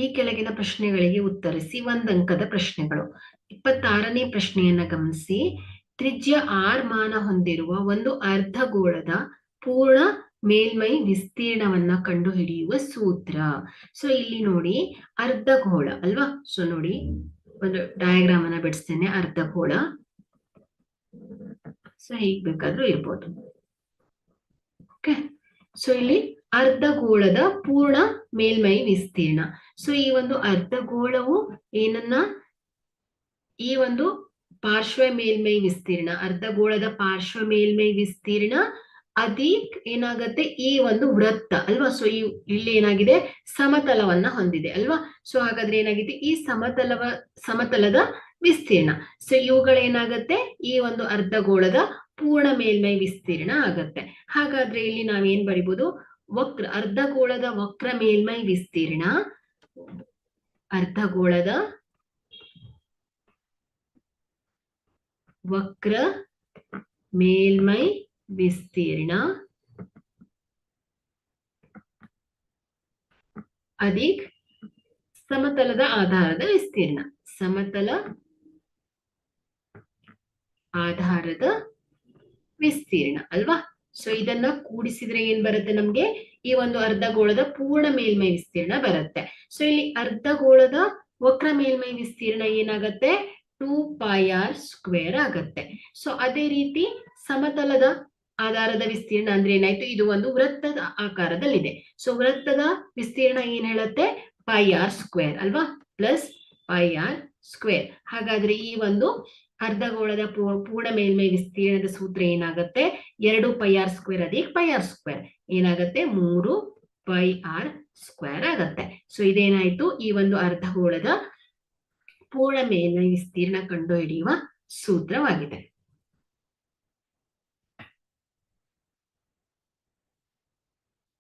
ಈ ಕೆಳಗಿನ ಪ್ರಶ್ನೆಗಳಿಗೆ ಉತ್ತರಿಸಿ ಒಂದಂಕದ ಪ್ರಶ್ನೆಗಳು. ಇಪ್ಪತ್ತಾರನೇ ಪ್ರಶ್ನೆಯನ್ನ ಗಮನಿಸಿ. ತ್ರಿಜ್ಯ ಆರ್ ಮಾನ ಹೊಂದಿರುವ ಒಂದು ಅರ್ಧಗೋಳದ ಪೂರ್ಣ ಮೇಲ್ಮೈ ವಿಸ್ತೀರ್ಣವನ್ನ ಕಂಡುಹಿಡಿಯುವ ಸೂತ್ರ. ಸೊ ಇಲ್ಲಿ ನೋಡಿ ಅರ್ಧಗೋಳ ಅಲ್ವಾ? ಸೊ ನೋಡಿ ಒಂದು ಡಯಾಗ್ರಾಮ್ ಅನ್ನ ಬಿಡಿಸ್ತೇನೆ. ಅರ್ಧಗೋಳ. ಸೊ ಹೀಗ್ ಬೇಕಾದ್ರೂ ಇರ್ಬೋದು. ಓಕೆ ಸೊ ಇಲ್ಲಿ ಅರ್ಧಗೋಳದ ಪೂರ್ಣ ಮೇಲ್ಮೈ ವಿಸ್ತೀರ್ಣ. ಸೊ ಈ ಒಂದು ಅರ್ಧಗೋಳವು ಏನನ್ನ? ಈ ಒಂದು ಪಾರ್ಶ್ವ ಮೇಲ್ಮೈ ವಿಸ್ತೀರ್ಣ. ಅರ್ಧಗೋಳದ ಪಾರ್ಶ್ವ ಮೇಲ್ಮೈ ವಿಸ್ತೀರ್ಣ ಅದೀಕ್ ಏನಾಗತ್ತೆ? ಈ ಒಂದು ವೃತ್ತ ಅಲ್ವಾ? ಸೊ ಈ ಇಲ್ಲಿ ಏನಾಗಿದೆ? ಸಮತಲವನ್ನ ಹೊಂದಿದೆ ಅಲ್ವಾ? ಸೊ ಹಾಗಾದ್ರೆ ಏನಾಗಿದೆ ಈ ಸಮತಲವ, ಸಮತಲದ ವಿಸ್ತೀರ್ಣ. ಸೊ ಇವುಗಳೇನಾಗತ್ತೆ? ಈ ಒಂದು ಅರ್ಧಗೋಳದ ಪೂರ್ಣ ಮೇಲ್ಮೈ ವಿಸ್ತೀರ್ಣ ಆಗತ್ತೆ. ಹಾಗಾದ್ರೆ ಇಲ್ಲಿ ನಾವೇನ್ ಬರಿಬಹುದು ವಕ್ರ, ಅರ್ಧಗೋಳದ ವಕ್ರ ಮೇಲ್ಮೈ ವಿಸ್ತೀರ್ಣ, ಅರ್ಧಗೋಳದ ವಕ್ರ ಮೇಲ್ಮೈ ವಿಸ್ತೀರ್ಣ, ಅಧಿಕ್ ಸಮತಲದ ಆಧಾರದ ವಿಸ್ತೀರ್ಣ. ಸಮತಲ ಆಧಾರದ ವಿಸ್ತೀರ್ಣ ಅಲ್ವಾ? ಸೊ ಇದನ್ನ ಕೂಡಿಸಿದ್ರೆ ಏನ್ ಬರುತ್ತೆ ನಮ್ಗೆ? ಈ ಒಂದು ಅರ್ಧಗೋಳದ ಪೂರ್ಣ ಮೇಲ್ಮೈ ವಿಸ್ತೀರ್ಣ ಬರುತ್ತೆ. ಸೊ ಇಲ್ಲಿ ಅರ್ಧಗೋಳದ ವಕ್ರ ಮೇಲ್ಮೈ ವಿಸ್ತೀರ್ಣ ಏನಾಗತ್ತೆ? ಟೂ ಪೈ ಆರ್ ಸ್ಕ್ವೇರ್ ಆಗತ್ತೆ. ಸೊ ಅದೇ ರೀತಿ ಸಮತಲದ ಆಧಾರದ ವಿಸ್ತೀರ್ಣ ಅಂದ್ರೆ ಏನಾಯ್ತು? ಇದು ಒಂದು ವೃತ್ತದ ಆಕಾರದಲ್ಲಿದೆ. ಸೊ ವೃತ್ತದ ವಿಸ್ತೀರ್ಣ ಏನ್ ಹೇಳುತ್ತೆ? ಪೈ ಆರ್ ಸ್ಕ್ವೇರ್ ಅಲ್ವಾ? Plus pi R square. ಹಾಗಾದ್ರೆ ಈ ಒಂದು ಅರ್ಧಗೋಳದ ಪೂರ್ಣ ಮೇಲ್ಮೈ ವಿಸ್ತೀರ್ಣದ ಸೂತ್ರ ಏನಾಗುತ್ತೆ? ಎರಡು ಪೈ ಆರ್ ಸ್ಕ್ವೇರ್ ಅದೇ ಪೈ ಆರ್ ಸ್ಕ್ವೇರ್ ಏನಾಗುತ್ತೆ? ಮೂರು ಪೈ ಆರ್ ಸ್ಕ್ವೇರ್ ಆಗತ್ತೆ. ಸೊ ಇದೇನಾಯ್ತು? ಈ ಒಂದು ಅರ್ಧಗೋಳದ ಪೂರ್ಣ ಮೇಲ್ಮೈ ವಿಸ್ತೀರ್ಣ ಕಂಡುಹಿಡಿಯುವ ಸೂತ್ರವಾಗಿದೆ.